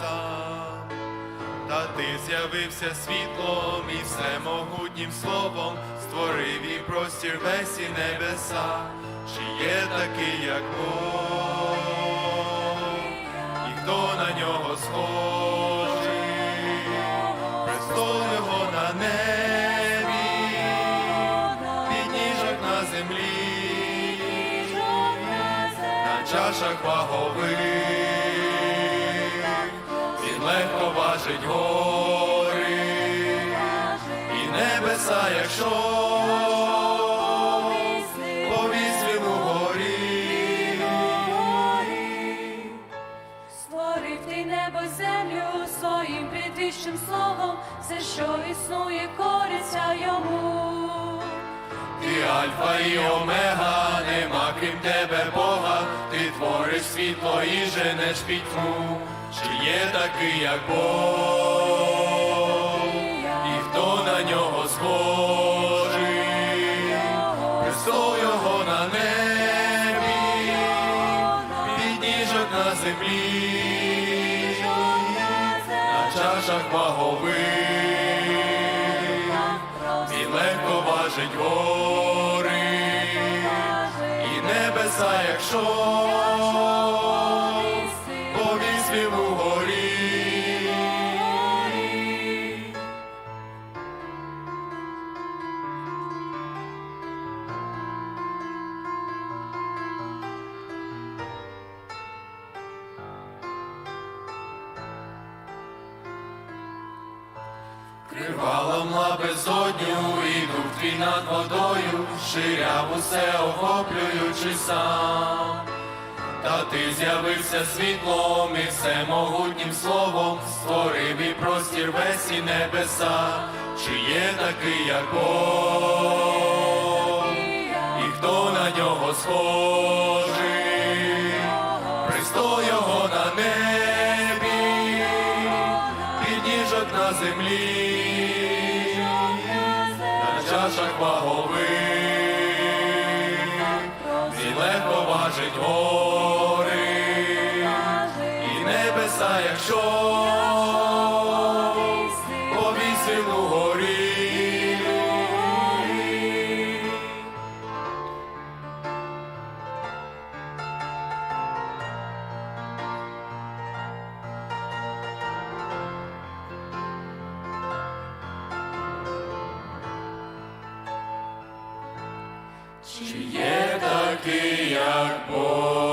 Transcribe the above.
сам. Та ти з'явився світлом і всемогутнім словом, створив і простір весь і небеса, чи є такий, як Бог, і хто на нього схожий, престол його на небі, підніжок на землі, на чашах вагових, важить гори, і небеса, якщо повісь він угорі. Створив ти небо й землю своїм предвічним словом, все, що існує, кориться йому. Ти альфа і омега, нема крім тебе Бога, світло і женеш пітьму, чи є такий, як Бог, і хто на нього схожий, престол його на небі, підніжок на землі, на чашах вагових. Він легко важить гори і небеса, якщо Кривала мла безодню, і дух твій над водою, ширяв усе охоплюючи сам. Та ти з'явився світлом і всемогутнім словом, створив і простір весь і небеса, чи є такий, як Бог, і хто на нього схожий, землі, на чашах вагових, і легко важить гори, і небеса, якщо Și e tăchiat bol.